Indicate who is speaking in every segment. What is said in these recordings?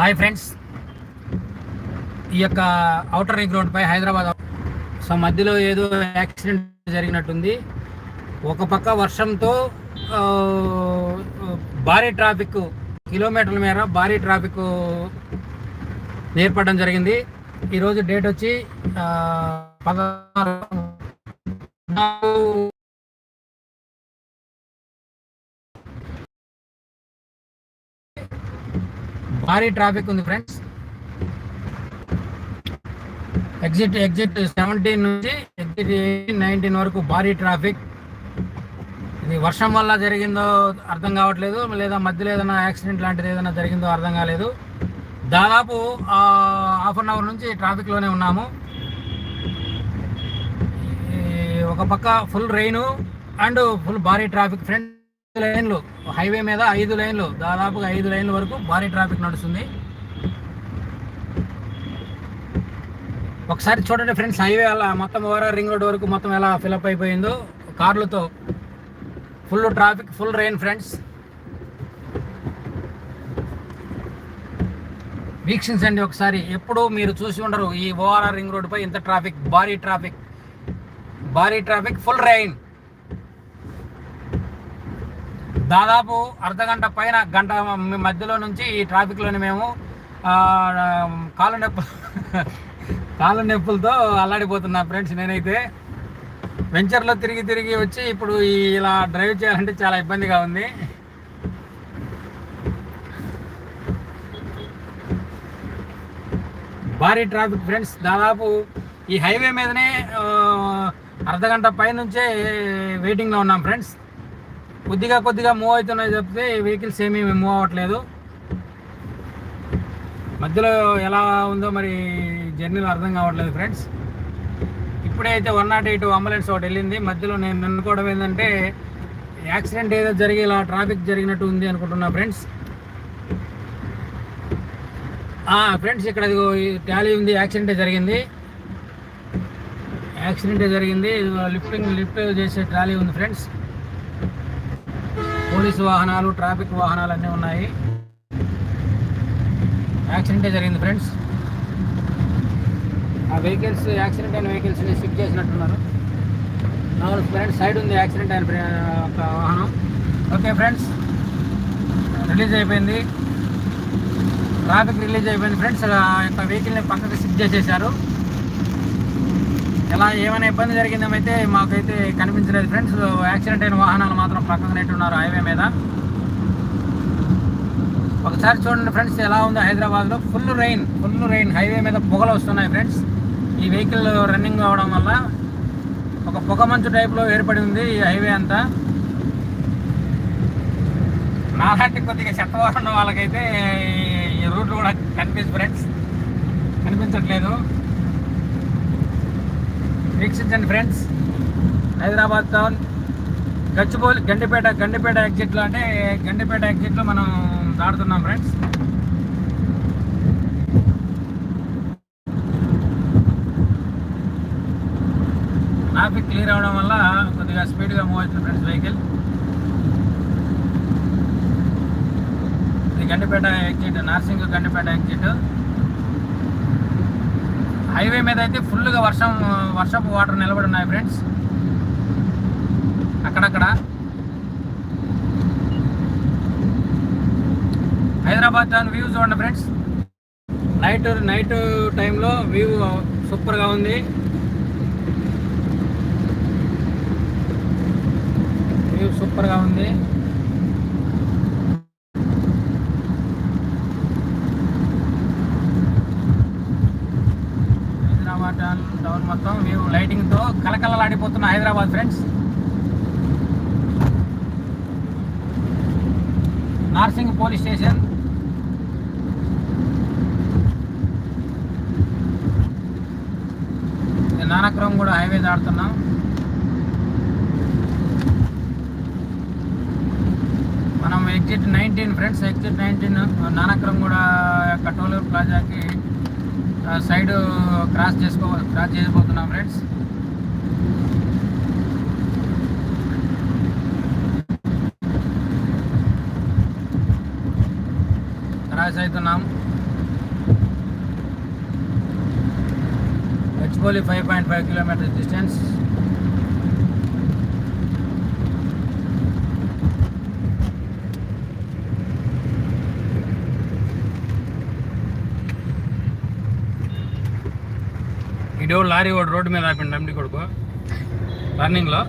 Speaker 1: Hi friends. ఈ యొక్క outer ring రోడ్పై హైదరాబాద్ సో మధ్యలో ఏదో యాక్సిడెంట్ జరిగినట్టుంది. ఒక పక్క వర్షంతో భారీ ట్రాఫిక్ కిలోమీటర్ల మేర భారీ ట్రాఫిక్ ఏర్పడడం జరిగింది. ఈరోజు డేట్ వచ్చి పదహారు భారీ ట్రాఫిక్ ఉంది ఫ్రెండ్స్ ఎగ్జిట్ ఎగ్జిట్ సెవెంటీన్ నుంచి ఎగ్జిట్ ఎయిటీన్ నైన్టీన్ వరకు భారీ ట్రాఫిక్ ఇది వర్షం వల్ల జరిగిందో అర్థం కావట్లేదు లేదా మధ్యలో ఏదైనా యాక్సిడెంట్ లాంటిది ఏదైనా జరిగిందో అర్థం కాలేదు. దాదాపు హాఫ్ అన్ అవర్ నుంచి ట్రాఫిక్లోనే ఉన్నాము. ఒక పక్క ఫుల్ రెయిన్ అండ్ ఫుల్ భారీ ట్రాఫిక్ ఫ్రెండ్స్ లైన్లు హైవే మీద ఐదు లైన్లు దాదాపుగా ఐదు లైన్ల వరకు భారీ ట్రాఫిక్ నడుస్తుంది. ఒకసారి చూడండి ఫ్రెండ్స్ హైవే అలా మొత్తం ఓవరాల్ రింగ్ రోడ్ వరకు మొత్తం ఎలా ఫిలప్ అయిపోయిందో కార్లతో full traffic full rain friends వీక్షించండి ఒకసారి ఎప్పుడు మీరు చూసి ఉండరు ఈ ఓఆర్ఆర్ రింగ్ రోడ్డుపై ఇంత ట్రాఫిక్ భారీ ట్రాఫిక్ భారీ ట్రాఫిక్ ఫుల్ రెయిన్ దాదాపు అర్ధగంట పైన గంట మధ్యలో నుంచి ఈ ట్రాఫిక్లోని మేము కాలు నొప్పి కాలు నొప్పులతో అల్లాడిపోతున్నా ఫ్రెండ్స్ నేనైతే. వెంచర్లో తిరిగి తిరిగి వచ్చి ఇప్పుడు ఇలా డ్రైవ్ చేయాలంటే చాలా ఇబ్బందిగా ఉంది. భారీ ట్రాఫిక్ ఫ్రెండ్స్ దాదాపు ఈ హైవే మీదనే అర్ధగంట పైనుంచే వెయిటింగ్లో ఉన్నాం ఫ్రెండ్స్. కొద్దిగా కొద్దిగా మూవ్ అవుతున్నాయి చెప్తే వెహికల్స్ ఏమీ మూవ్ అవ్వట్లేదు. మధ్యలో ఎలా ఉందో మరి జర్నీలో అర్థం కావట్లేదు ఫ్రెండ్స్ ఇప్పుడే అయితే వన్ నాట్ ఎయిట్ అంబులెన్స్ ఒకటి వెళ్ళింది. మధ్యలో నేను అనుకోవడం ఏంటంటే యాక్సిడెంట్ ఏదో జరిగి ఇలా ట్రాఫిక్ జరిగినట్టు ఉంది అనుకుంటున్నా ఫ్రెండ్స్ ఫ్రెండ్స్ ఇక్కడ ఇదిగో టాలీ ఉంది. యాక్సిడెంటే జరిగింది. యాక్సిడెంటే జరిగింది. లిఫ్టింగ్ లిఫ్ట్ చేసే ట్రాలీ ఉంది ఫ్రెండ్స్ పోలీసు వాహనాలు ట్రాఫిక్ వాహనాలు అన్నీ ఉన్నాయి. యాక్సిడెంటే జరిగింది ఫ్రెండ్స్. ఆ వెహికల్స్ యాక్సిడెంట్ అయిన వెహికల్స్ని షిఫ్ట్ చేసినట్టున్నారు. అవును ఫ్రెండ్స్ సైడ్ ఉంది యాక్సిడెంట్ అయిన ఒక వాహనం. ఓకే ఫ్రెండ్స్ రిలీజ్ అయిపోయింది. ట్రాఫిక్ రిలీజ్ అయిపోయింది ఫ్రెండ్స్. ఆ యొక్క వెహికల్ని పక్కకి షిఫ్ట్ చేసేసారు ఎలా ఏమైనా ఇబ్బంది జరిగిందో అయితే మాకైతే కనిపించలేదు. ఫ్రెండ్స్ యాక్సిడెంట్ అయిన వాహనాలు మాత్రం పక్కన నెట్టున్నారు హైవే మీద. ఒకసారి చూడండి ఫ్రెండ్స్ ఎలా ఉంది హైదరాబాద్లో. Full rain full rain highway మీద పొగలు వస్తున్నాయి ఫ్రెండ్స్. ఈ వెహికల్ రన్నింగ్ అవడం వల్ల ఒక పొగ మంచు టైప్లో ఏర్పడి ఉంది ఈ హైవే అంతా. నాలాంటి కొద్దిగా చెత్తవారు ఉన్న వాళ్ళకైతే ఈ రూట్ కూడా కనిపించదు ఫ్రెండ్స్ కనిపించట్లేదు. వీక్షించండి ఫ్రెండ్స్. హైదరాబాద్ టౌన్. గచ్చిబౌలి గండిపేట గండిపేట ఎగ్జిట్లో అంటే గండిపేట ఎగ్జిట్లో మనం దాడుతున్నాం ఫ్రెండ్స్. ట్రాఫిక్ క్లియర్ అవడం వల్ల కొద్దిగా స్పీడ్గా మూవ్ అవుతుంది ఫ్రెండ్స్ వెహికల్ ఇది Gandipet exit Narsingi Gandipet exit highway మీద అయితే ఫుల్గా వర్షం వర్షపు వాటర్ నిలబడి ఉన్నాయి ఫ్రెండ్స్. అక్కడక్కడ. హైదరాబాద్ టౌన్ వ్యూ చూడండి ఫ్రెండ్స్. నైట్ నైట్ టైంలో వ్యూ సూపర్గా ఉంది. వ్యూ సూపర్గా ఉంది హైదరాబాద్ టౌన్ టౌన్ మొత్తం. వ్యూ లైటింగ్తో కలకలలాడిపోతున్న Hyderabad friends Narsingi police station. Nanakram కూడా హైవే దాడుతున్నాం మనం exit nineteen friends exit nineteen Nanakram కూడా యొక్క టోల్ ప్లాజాకి సైడ్ క్రాస్ చేసుకో క్రాస్ చేయబోతున్నాం ఫ్రెండ్స్. క్రాస్ అవుతున్నాం. హెచ్పోలి five point five kilometres distance. ఇడో lorry వాడు రోడ్డు మీద ఆపిండు ఎండి కొడుకు. రన్నింగ్లో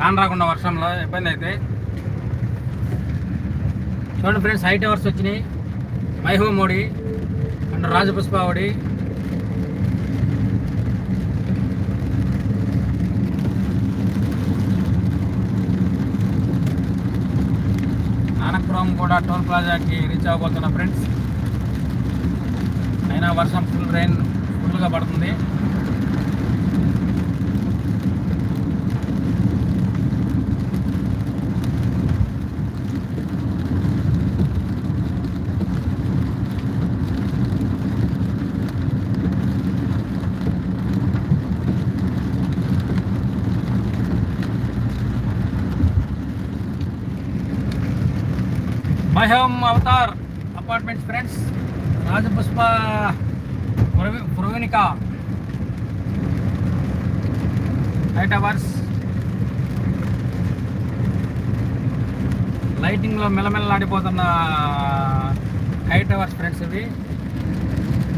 Speaker 1: కాన్ రాకుండా వర్షంలో ఇబ్బంది అయితే. చూడండి ఫ్రెండ్స్ హైట్ అవర్స్ వచ్చినాయి. మైహో మోడీ అండ్ రాజపుష్పావడి నానక్పురం కూడా టోల్ ప్లాజాకి రీచ్ అవ్వబోతున్నా ఫ్రెండ్స్. అయినా వర్షం ఫుల్ రైన్ ఫుల్గా పడుతుంది. మహం అవతార్ అపార్ట్మెంట్స్ ఫ్రెండ్స్ రాజపుష్ప పురవినిక హైట్ అవర్స్ లైటింగ్లో మెల్లమెల్లలాడిపోతున్న హైట్ అవర్స్ ఫ్రెండ్స్ ఇవి.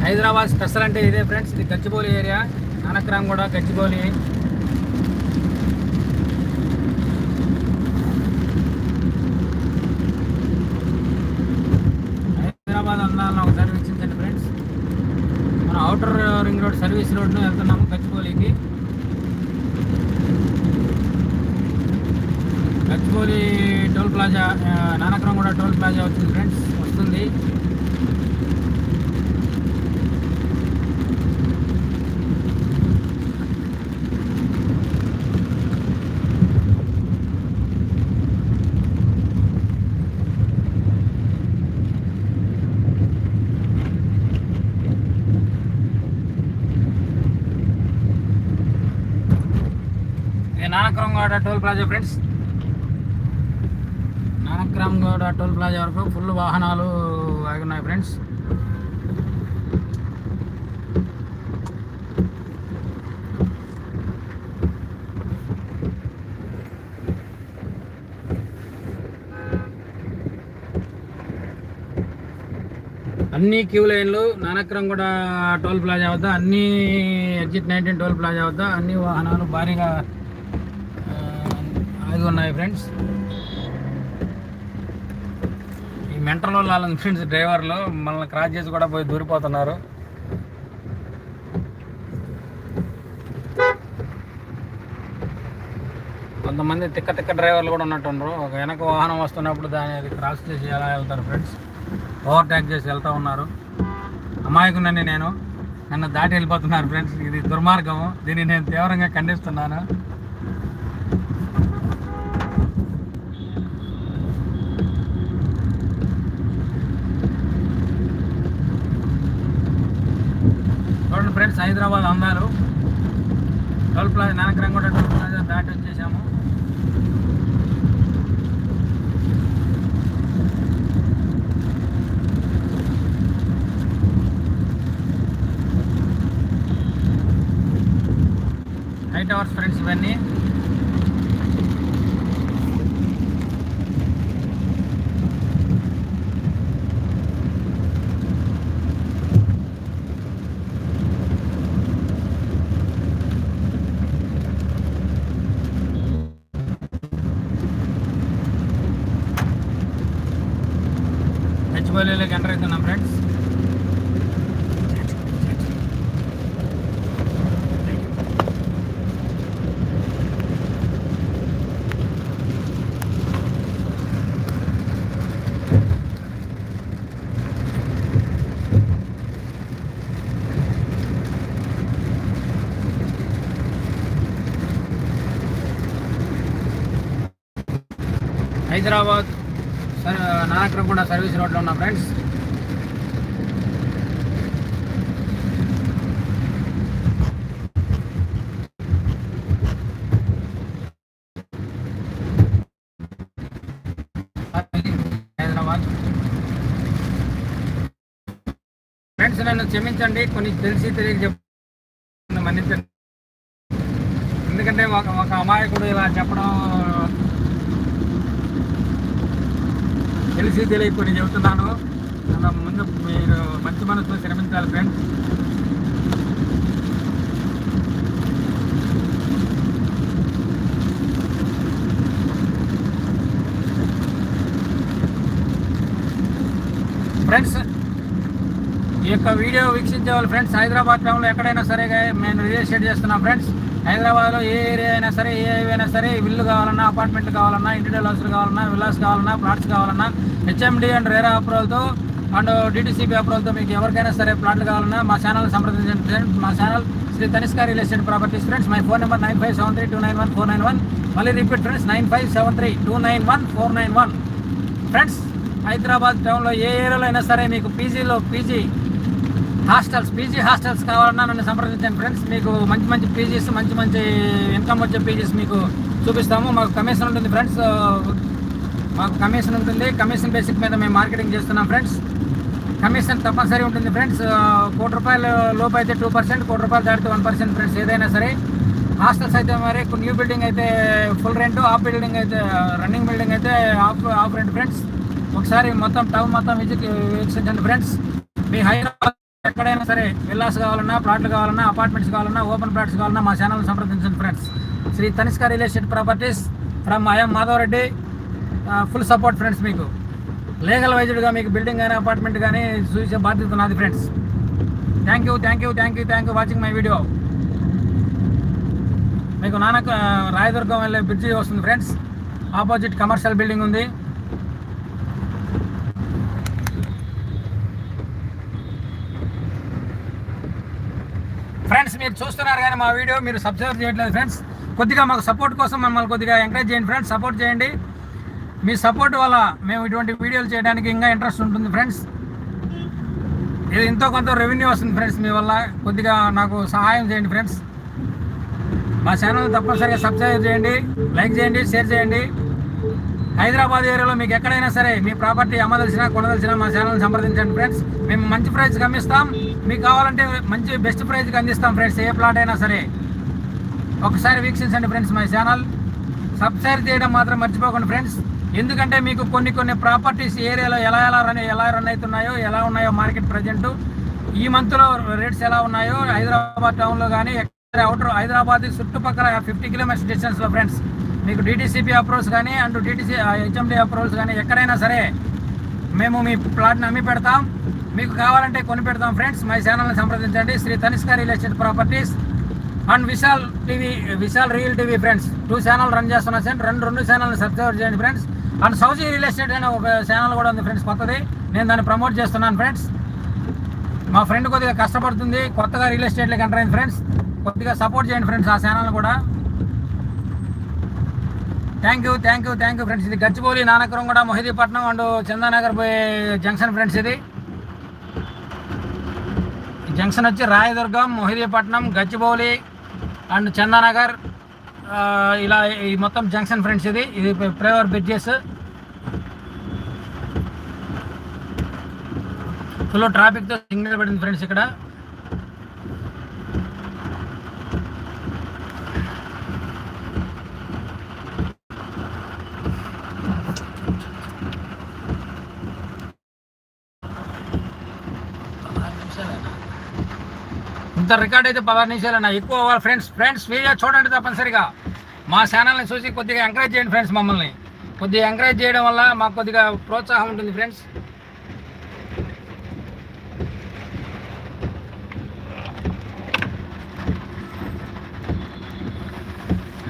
Speaker 1: హైదరాబాద్ స్పెషల్ అంటే ఇదే ఫ్రెండ్స్ ఇది గచ్చిబౌలి ఏరియా. అనక్రామ్ కూడా గచ్చిబౌలి హైదరాబాద్ అందాలను ఒకసారి వీక్షించండి ఫ్రెండ్స్ మన అవుటర్ రింగ్ రోడ్ సర్వీస్ రోడ్ను వెళ్తున్నాము గచ్చిబౌలికి. గచ్చిపోలి టోల్ ప్లాజా ఆ, నానక్రం కూడా టోల్ ప్లాజా వచ్చింది ఫ్రెండ్స్ వస్తుంది. ఇది toll plaza friends. Nanakramguda toll plaza వరకు ఫుల్ వాహనాలు ఆగి ఉన్నాయి ఫ్రెండ్స్. అన్ని క్యూ లైన్లు నానక్రం కూడా టోల్ ప్లాజా వద్ద అన్ని ఎగ్జిట్ నైన్టీన్ టోల్ ప్లాజా వద్ద అన్ని వాహనాలు భారీగా ఉన్నాయి ఫ్రెండ్స్. ఈ మెంటలో వాళ్ళ ఫ్రెండ్స్ డ్రైవర్లు మనల్ని క్రాస్ చేసి కూడా పోయి దూరిపోతున్నారు. కొంతమంది తిక్క తిక్క డ్రైవర్లు కూడా ఉన్నట్టున్నారు. ఒక వెనక వాహనం వస్తున్నప్పుడు దాని అది క్రాస్ చేసి ఎలా వెళ్తారు ఫ్రెండ్స్? ఓవర్ ట్యాక్ చేసి వెళ్తూ ఉన్నారు. అమాయకునని నేను. నన్ను దాటి వెళ్ళిపోతున్నారు ఫ్రెండ్స్. ఇది దుర్మార్గము. దీన్ని నేను తీవ్రంగా ఖండిస్తున్నాను చూడండి ఫ్రెండ్స్ హైదరాబాద్ అందాలు. Toll plaza Nanakramguda toll plaza దాటి వచ్చేసాము. హైట్ అవర్స్ ఫ్రెండ్స్ ఇవన్నీ గచ్చిబౌలిలోకి ఎంటర్ అవుతున్నాం ఫ్రెండ్స్ హైదరాబాద్ సర్- సర్వీస్ రోడ్లో ఉన్న ఫ్రెండ్స్. ఫ్రెండ్స్ నన్ను క్షమించండి కొన్ని తెలిసి తెలియక చెప్పండి మన్నించండి. ఎందుకంటే ఒక ఒక అమాయకుడు ఇలా చెప్పడం తెలిసి తెలియక కొన్ని చెబుతున్నాను. అలా ముందు మీరు మంచి మనసుతో శ్రమించాలి ఫ్రెండ్స్ ఫ్రెండ్స్ ఈ యొక్క వీడియో వీక్షించే వాళ్ళు ఫ్రెండ్స్ హైదరాబాద్ టౌన్లో ఎక్కడైనా సరే నేను రియల్ ఎస్టేట్ చేస్తున్నాం ఫ్రెండ్స్ హైదరాబాద్లో ఏ ఏరియా అయినా సరే ఏ అయినా సరే ఇల్లు కావాలన్నా అపార్ట్మెంట్ కావాలన్నా ఇండివిజువల్ హౌస్లు కావాలన్నా విల్లాస్ కావాలన్నా ప్లాట్స్ కావాలన్నా హెచ్ఎండి అండ్ రేరా అప్రూవల్తో అండ్ డిటిసిపి అప్రూవల్తో మీకు ఎవరికైనా సరే ప్లాట్లు కావాలన్నా మా ఛానల్ సంప్రదించండి ఫ్రెండ్స్ మా channel Shri Tanishka real estate properties friends my phone number nine five seven three two nine one four nine one మళ్ళీ repeat friends nine five seven three two nine one four nine one friends Hyderabad టౌన్లో ఏ ఏరియాలో అయినా సరే మీకు పీజీలో PG hostels PG hostels కావాలన్నా నన్ను సంప్రదించండి ఫ్రెండ్స్. మీకు మంచి మంచి పీజీస్ మంచి మంచి ఇన్కమ్ వచ్చే పీజీస్ మీకు చూపిస్తాము. మాకు కమిషన్ ఉంటుంది ఫ్రెండ్స్. మాకు కమిషన్ ఉంటుంది. కమిషన్ బేసిక్ మీద మేము మార్కెటింగ్ చేస్తున్నాం ఫ్రెండ్స్. కమిషన్ తప్పనిసరి ఉంటుంది ఫ్రెండ్స్. కోటి రూపాయలు లోపు అయితే టూ పర్సెంట్ కోటి రూపాయలు దాటితే వన్ పర్సెంట్ ఫ్రెండ్స్ ఏదైనా సరే. హాస్టల్స్ అయితే మరి న్యూ బిల్డింగ్ అయితే ఫుల్ రెంట్ ఆఫ్ బిల్డింగ్ అయితే రన్నింగ్ బిల్డింగ్ అయితే ఆఫ్ ఆఫ్ రెంట్ ఫ్రెండ్స్. ఒకసారి మొత్తం టౌన్ మొత్తం విజిట్ వీక్షించండి ఫ్రెండ్స్. మీ హైదరాబాద్ ఎక్కడైనా సరే విల్లాస్ కావాలన్నా ప్లాట్లు కావాలన్నా అపార్ట్మెంట్స్ కావాలన్నా ఓపెన్ ప్లాట్స్ కావాలన్నా మా ఛానల్ సంప్రదించండి friends. Shri Tanishka real estate properties from I'm Madhava Reddy. Full support friends మీకు. లీగల్ వైజ్డ్గా మీకు బిల్డింగ్ కానీ అపార్ట్మెంట్ కానీ చూసే బాధ్యత నాది friends. Thank you thank you thank you thank you watching my video మీకు నానక రాయదుర్గం వెళ్ళే బ్రిడ్జి వస్తుంది ఫ్రెండ్స్. ఆపోజిట్ కమర్షియల్ బిల్డింగ్ ఉంది. ఫ్రెండ్స్ మీరు చూస్తున్నారు కానీ మా వీడియో మీరు సబ్స్క్రైబ్ చేయట్లేదు ఫ్రెండ్స్. కొద్దిగా మాకు సపోర్ట్ కోసం మమ్మల్ని కొద్దిగా ఎంకరేజ్ చేయండి ఫ్రెండ్స్ సపోర్ట్ చేయండి. మీ సపోర్ట్ వల్ల మేము ఇటువంటి వీడియోలు చేయడానికి ఇంకా ఇంట్రెస్ట్ ఉంటుంది ఫ్రెండ్స్. ఇది ఎంతో కొంత రెవెన్యూ వస్తుంది ఫ్రెండ్స్ మీ వల్ల. కొద్దిగా నాకు సహాయం చేయండి ఫ్రెండ్స్. మా ఛానల్ తప్పనిసరిగా సబ్స్క్రైబ్ చేయండి లైక్ చేయండి షేర్ చేయండి. హైదరాబాద్ ఏరియాలో మీకు ఎక్కడైనా సరే మీ ప్రాపర్టీ అమ్మదలిసినా కొనదలిసినా మా ఛానల్ సంప్రదించండి ఫ్రెండ్స్. మేము మంచి ప్రైస్కి అమ్మిస్తాం. మీకు కావాలంటే మంచి బెస్ట్ ప్రైజ్కి అందిస్తాం ఫ్రెండ్స్ ఏ ప్లాట్ అయినా సరే. ఒకసారి వీక్షించండి ఫ్రెండ్స్ మా ఛానల్ సబ్స్క్రైబ్ చేయడం మాత్రం మర్చిపోకండి ఫ్రెండ్స్ ఎందుకంటే మీకు కొన్ని కొన్ని ప్రాపర్టీస్ ఏరియాలో ఎలా ఎలా రన్ ఎలా రన్ అవుతున్నాయో ఎలా ఉన్నాయో మార్కెట్ ప్రజెంట్ ఈ మంత్లో రేట్స్ ఎలా ఉన్నాయో హైదరాబాద్ టౌన్లో కానీ ఎక్కడ అవుటర్ హైదరాబాద్ చుట్టుపక్కల ఫిఫ్టీ కిలోమీటర్స్ డిస్టెన్స్లో ఫ్రెండ్స్ మీకు డిటీసీపీ అప్రూవల్స్ కానీ అండ్ డిటీసీ హెచ్ఎండి అప్రూవల్స్ కానీ ఎక్కడైనా సరే మేము మీ ప్లాట్ని అమ్మి పెడతాం. మీకు కావాలంటే కొని పెడతాం ఫ్రెండ్స్. మా ఛానల్ని సంప్రదించండి. Shri Tanishka real estate properties and Vishal TV Vishal real TV friends. Two channel run చేస్తున్నా సార్ రెండు రెండు ఛానల్ని సబ్స్క్రైబ్ చేయండి friends. And Souji real estate అనే ఒక ఛానల్ కూడా ఉంది ఫ్రెండ్స్ కొత్తది. నేను దాన్ని ప్రమోట్ చేస్తున్నాను ఫ్రెండ్స్. మా ఫ్రెండ్ కొద్దిగా కష్టపడుతుంది. కొత్తగా రియల్ ఎస్టేట్లోకి ఎంటర్ అయింది ఫ్రెండ్స్. కొద్దిగా సపోర్ట్ చేయండి ఫ్రెండ్స్ ఆ ఛానల్ కూడా. Thank you thank you thank you friends. ఇది గచ్చిబౌలి నానకరం కూడా మొహిదీపట్నం అండ్ చందానగర్ పోయే జంక్షన్ ఫ్రెండ్స్ ఇది. జంక్షన్ వచ్చి రాయదుర్గం మొహిదీపట్నం గచ్చిబౌలి అండ్ చందానగర్. ఇలా ఈ మొత్తం జంక్షన్ ఫ్రెండ్స్ ఇది. ఇది ఫ్లైఓవర్ బ్రిడ్జెస్ ఫుల్ ట్రాఫిక్తో సిగ్నల్ పడింది ఫ్రెండ్స్ ఇక్కడ. ఇంత రికార్డ్ అయితే పదహారు నిమిషాలన్నా ఎక్కువ అవ్వాలి ఫ్రెండ్స్ ఫ్రెండ్స్ వీడియో చూడండి తప్పనిసరిగా. మా ఛానల్ని చూసి కొద్దిగా ఎంకరేజ్ చేయండి ఫ్రెండ్స్ మమ్మల్ని. కొద్దిగా ఎంకరేజ్ చేయడం వల్ల మాకు కొద్దిగా ప్రోత్సాహం ఉంటుంది ఫ్రెండ్స్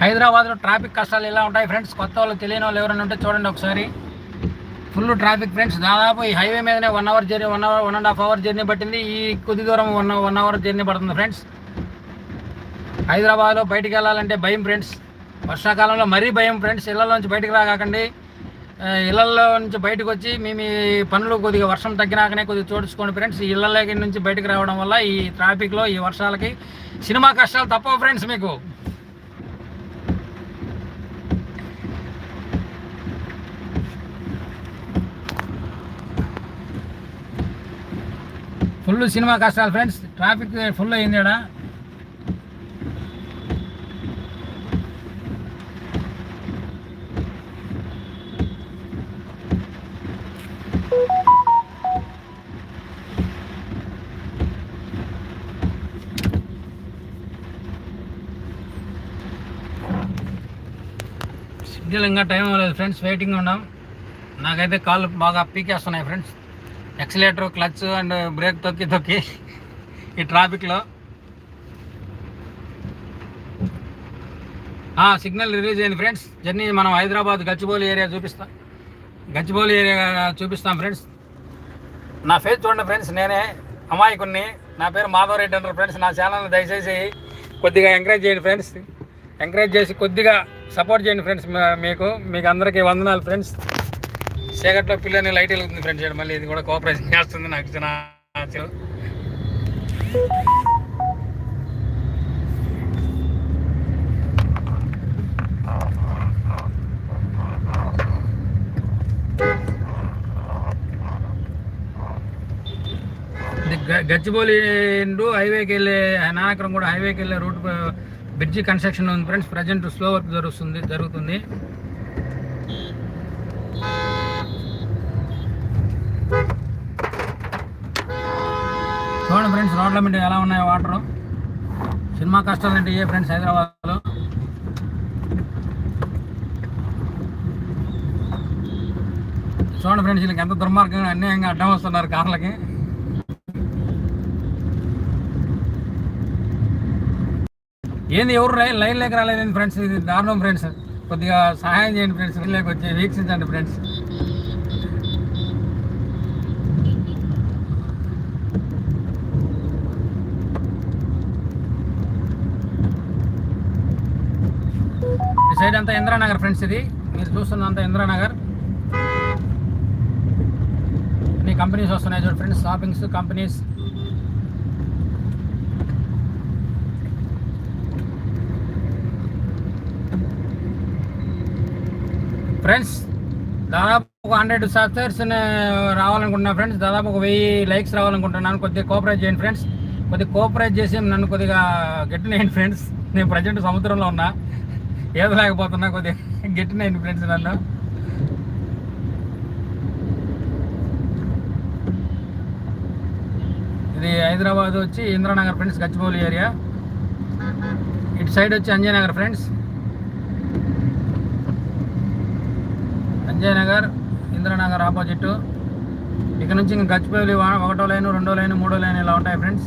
Speaker 1: హైదరాబాద్లో ట్రాఫిక్ కష్టాలు ఎలా ఉంటాయి ఫ్రెండ్స్ కొత్త వాళ్ళు తెలియని వాళ్ళు ఎవరైనా ఉంటే చూడండి ఒకసారి. Full traffic friends. దాదాపు ఈ హైవే మీదనే one hour journey one hour one and half hour journey పట్టింది. ఈ కొద్ది దూరం వన్ వన్ అవర్ జర్నీ పడుతుంది ఫ్రెండ్స్. హైదరాబాద్లో బయటికి వెళ్ళాలంటే భయం ఫ్రెండ్స్. వర్షాకాలంలో మరీ భయం ఫ్రెండ్స్. ఇళ్ళలోంచి బయటికి రాకండి ఇళ్ళలో నుంచి బయటకు వచ్చి మీ మీ పనులు కొద్దిగా వర్షం తగ్గినాకనే కొద్దిగా చూడుచుకోండి ఫ్రెండ్స్. ఇళ్ళలోకి నుంచి బయటకు రావడం వల్ల ఈ ట్రాఫిక్లో ఈ వర్షాలకి సినిమా కష్టాలు తప్పవు ఫ్రెండ్స్ మీకు. ఫుల్ సినిమా కష్టాలు ఫ్రెండ్స్. ట్రాఫిక్ ఫుల్ అయింది ఇక్కడ సిగ్నల్ ఇంకా టైం లేదు ఫ్రెండ్స్. వెయిటింగ్ ఉన్నాం. నాకైతే కాళ్ళు బాగా పీకేస్తున్నాయి friends. Accelerator clutch and brake తొక్కి తొక్కి ఈ ట్రాఫిక్లో సిగ్నల్ రిలీజ్ అయింది ఫ్రెండ్స్. జర్నీ మనం హైదరాబాద్ గచ్చిబౌలి ఏరియా చూపిస్తాం. గచ్చిబౌలి ఏరియా చూపిస్తాం ఫ్రెండ్స్. నా ఫేస్ చూడండి ఫ్రెండ్స్ నేనే అమాయకుణ్ణి. నా పేరు మాధవరెడ్డి అంటారు ఫ్రెండ్స్. నా ఛానల్ దయచేసి కొద్దిగా ఎంకరేజ్ చేయండి ఫ్రెండ్స్. ఎంకరేజ్ చేసి కొద్దిగా సపోర్ట్ చేయండి ఫ్రెండ్స్ మీకు మీకు అందరికీ వందనాలు ఫ్రెండ్స్. చీకట్లో పిల్లని లైట్ వెలుగుతుంది ఫ్రెండ్స్ ఇక్కడ మళ్ళీ ఇది కూడా కోఆపరేషన్ చేస్తుంది నాకు ఇచ్చిన ఆశలు. గచ్చిబౌలి హైవేకి వెళ్ళే నానకరం కూడా హైవేకి వెళ్ళే రూట్ బ్రిడ్జి కన్స్ట్రక్షన్ ఉంది ఫ్రెండ్స్ ప్రజెంట్ స్లో వర్క్ జరుగుతుంది జరుగుతుంది చూడండి ఫ్రెండ్స్ రోడ్ల మీద ఎలా ఉన్నాయో వాటర్. సినిమా కష్టాలు అంటే ఏ ఫ్రెండ్స్ హైదరాబాద్లో. చూడండి ఫ్రెండ్స్ వీళ్ళకి ఎంత దుర్మార్గంగా అన్యాయంగా అడ్డం వస్తున్నారు కార్లకి. ఏంది ఎవరు లైన్ లైన్ లేక రాలేదండి ఫ్రెండ్స్? ఇది దారుణం ఫ్రెండ్స్. కొద్దిగా సహాయం చేయండి ఫ్రెండ్స్ వీళ్ళకి వచ్చి వీక్షించండి ఫ్రెండ్స్. సైడ్ అంతా ఇంద్రానగర్ ఫ్రెండ్స్ ఇది. మీరు చూస్తున్నంత ఇంద్రానగర్. అన్ని కంపెనీస్ వస్తున్నాయి చూడండి ఫ్రెండ్స్ షాపింగ్స్ కంపెనీస్. ఫ్రెండ్స్ దాదాపు ఒక హండ్రెడ్ సబ్స్క్రైబర్స్ రావాలనుకుంటున్నా ఫ్రెండ్స్. దాదాపు ఒక వెయ్యి లైక్స్ రావాలనుకుంటున్నాను. కొద్దిగా కోఆపరేట్ చేయండి ఫ్రెండ్స్. కొద్దిగా కోఆపరేట్ చేసి నన్ను కొద్దిగా గట్టినేయండి ఫ్రెండ్స్. నేను ప్రజెంట్ సముద్రంలో ఉన్నా. ఏదో లేకపోతున్నా కొద్దిగా గట్టినాయండి ఫ్రెండ్స్ నన్ను ఇది హైదరాబాద్ వచ్చి ఇంద్రానగర్ ఫ్రెండ్స్ గచ్చిబౌలి ఏరియా ఇటు సైడ్ వచ్చి అంజయనగర్ ఫ్రెండ్స్ అంజయనగర్ ఇంద్రానగర్ ఆపోజిట్ ఇక నుంచి ఇంకా గచ్చిబౌలి వా- ఒకటో లైన్ రెండో లైన్ మూడో లైన్ ఇలా ఉంటాయి ఫ్రెండ్స్